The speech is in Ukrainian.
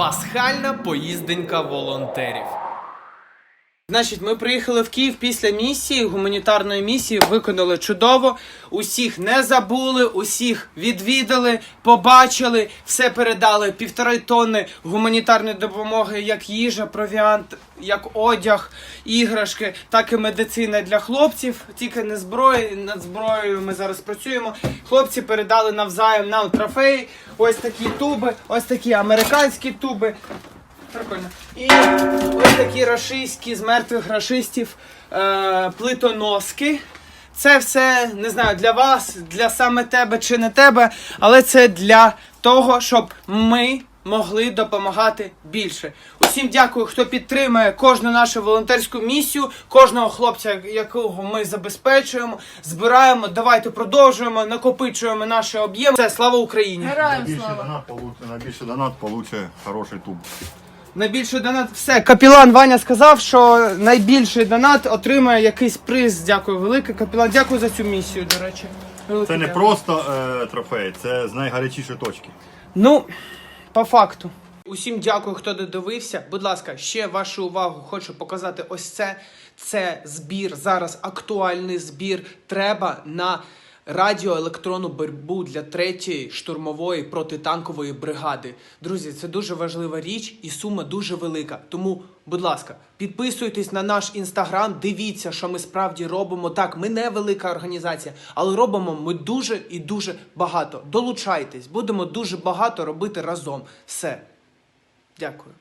Пасхальна поїзденька волонтерів. Значить, ми приїхали в Київ після місії, гуманітарної місії, виконали чудово. Усіх не забули, усіх відвідали, побачили, все передали. Півтори тонни гуманітарної допомоги, як їжа, провіант, як одяг, іграшки, так і медицина для хлопців. Тільки не зброї. Над зброєю ми зараз працюємо. Хлопці передали навзаєм нам трофеї. Ось такі туби, ось такі американські туби. Прикольно. І ось такі рашистські з мертвих рашистів е, плитоноски. Це все не знаю для вас, для саме тебе чи не тебе, але це для того, щоб ми могли допомагати більше. Усім дякую, хто підтримує кожну нашу волонтерську місію, кожного хлопця, якого ми забезпечуємо, збираємо. Давайте продовжуємо, накопичуємо наші об'єми. Це слава Україні! Героям слава. найбільший донат получить хороший туб. Найбільший донат. Все, капілан Ваня сказав, що найбільший донат отримає якийсь приз. Дякую велике. Капілан, дякую за цю місію, до речі. Велике Це не дякую. просто е, трофей, це з найгарячішої точки. Ну, по факту. Усім дякую, хто додивився. Будь ласка, ще вашу увагу хочу показати ось це. Це збір. Зараз актуальний збір. Треба на радіоелектронну боротьбу для третьої штурмової протитанкової бригади. Друзі, це дуже важлива річ і сума дуже велика. Тому, будь ласка, підписуйтесь на наш інстаграм, дивіться, що ми справді робимо. Так, ми не велика організація, але робимо ми дуже і дуже багато. Долучайтесь, будемо дуже багато робити разом. Все. Дякую.